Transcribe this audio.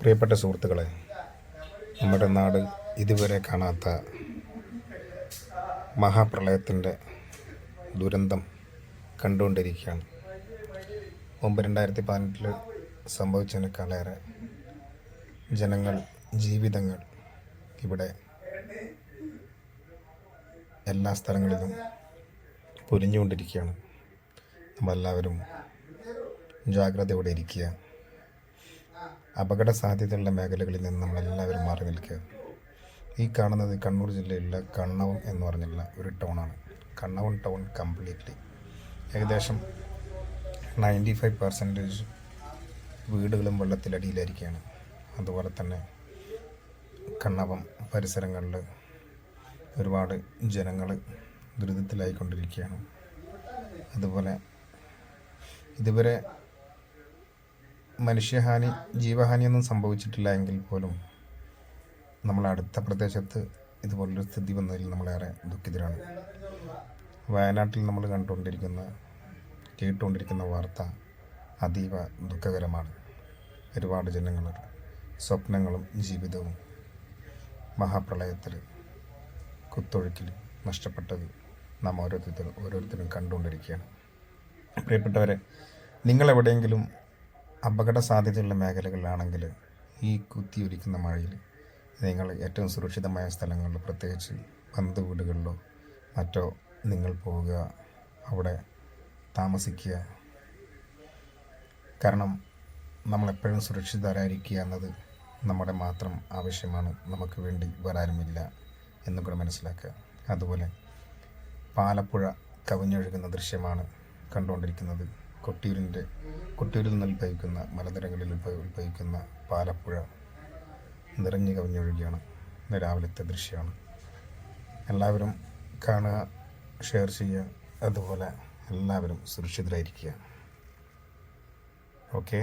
പ്രിയപ്പെട്ട സുഹൃത്തുക്കളെ നമ്മുടെ നാട് ഇതുവരെ കാണാത്ത മഹാപ്രളയത്തിന്റെ ദുരന്തം കണ്ടുകൊണ്ടിരിക്കുകയാണ്. മുമ്പ് രണ്ടായിരത്തി പതിനെട്ടിൽ സംഭവിച്ചതിനേക്കാളേറെ ജനങ്ങൾ ജീവിതങ്ങൾ ഇവിടെ എല്ലാ സ്ഥലങ്ങളിലും പൊരിഞ്ഞുകൊണ്ടിരിക്കുകയാണ്. നമ്മളെല്ലാവരും ജാഗ്രതയോടെ ഇരിക്കുക അപകട സാധ്യതയുള്ള മേഖലകളിൽ നിന്ന് നമ്മളെല്ലാവരും മാറി നിൽക്കുക. ഈ കാണുന്നത് കണ്ണൂർ ജില്ലയിലുള്ള കണ്ണവം എന്ന് പറഞ്ഞുള്ള ഒരു ടൗണാണ്. Kannavam town completely. ഏകദേശം നയന്റി ഫൈവ് പെർസെന്റേജ് വീടുകളും വെള്ളത്തിലടിയിലായിരിക്കുകയാണ്. അതുപോലെ തന്നെ കണ്ണവം പരിസരങ്ങളിൽ ഒരുപാട് ജനങ്ങൾ ദുരിതത്തിലായിക്കൊണ്ടിരിക്കുകയാണ്. അതുപോലെ ഇതുവരെ മനുഷ്യഹാനി ജീവഹാനിയൊന്നും സംഭവിച്ചിട്ടില്ല എങ്കിൽ പോലും നമ്മളെ അടുത്ത പ്രദേശത്ത് ഇതുപോലൊരു സ്ഥിതി വന്നതിൽ നമ്മളേറെ ദുഃഖിതരാണ്. വയനാട്ടിൽ നമ്മൾ കണ്ടുകൊണ്ടിരിക്കുന്ന കേട്ടുകൊണ്ടിരിക്കുന്ന വാർത്ത അതീവ ദുഃഖകരമാണ്. ഒരുപാട് ജനങ്ങൾ സ്വപ്നങ്ങളും ജീവിതവും മഹാപ്രളയത്തിൽ കുത്തൊഴുക്കിൽ നഷ്ടപ്പെട്ടത് നാം ഓരോരുത്തരും ഓരോരുത്തരും കണ്ടുകൊണ്ടിരിക്കുകയാണ്. പ്രിയപ്പെട്ടവരെ നിങ്ങളെവിടെയെങ്കിലും അപകട സാധ്യതയുള്ള മേഖലകളിലാണെങ്കിൽ ഈ കുത്തിയൊലിക്കുന്ന മഴയിൽ നിങ്ങൾ ഏറ്റവും സുരക്ഷിതമായ സ്ഥലങ്ങളിൽ പ്രത്യേകിച്ച് ബന്ധു വീടുകളിലോ മറ്റോ നിങ്ങൾ പോവുക അവിടെ താമസിക്കുക. കാരണം നമ്മളെപ്പോഴും സുരക്ഷിതരായിരിക്കുക എന്നത് നമ്മുടെ മാത്രം ആവശ്യമാണ്. നമുക്ക് വേണ്ടി വരാനുമില്ല എന്നും കൂടെ മനസ്സിലാക്കുക. അതുപോലെ പാലപ്പുഴ കവിഞ്ഞൊഴുകുന്ന ദൃശ്യമാണ് കണ്ടുകൊണ്ടിരിക്കുന്നത്. കൊട്ടിയൂരിന്റെ കൊട്ടിയൂരിൽ നിന്ന് ഉത്ഭവിക്കുന്ന മലനിരകളിൽ ഉത്ഭവ ഉത്ഭവിക്കുന്ന പാലപ്പുഴ നിറഞ്ഞു കവിഞ്ഞൊഴുകിയാണ്. ഇന്ന് രാവിലത്തെ ദൃശ്യമാണ്. എല്ലാവരും കാണുക ഷെയർ ചെയ്യുക അതുപോലെ എല്ലാവരും സുരക്ഷിതരായിരിക്കുക. ഓക്കെ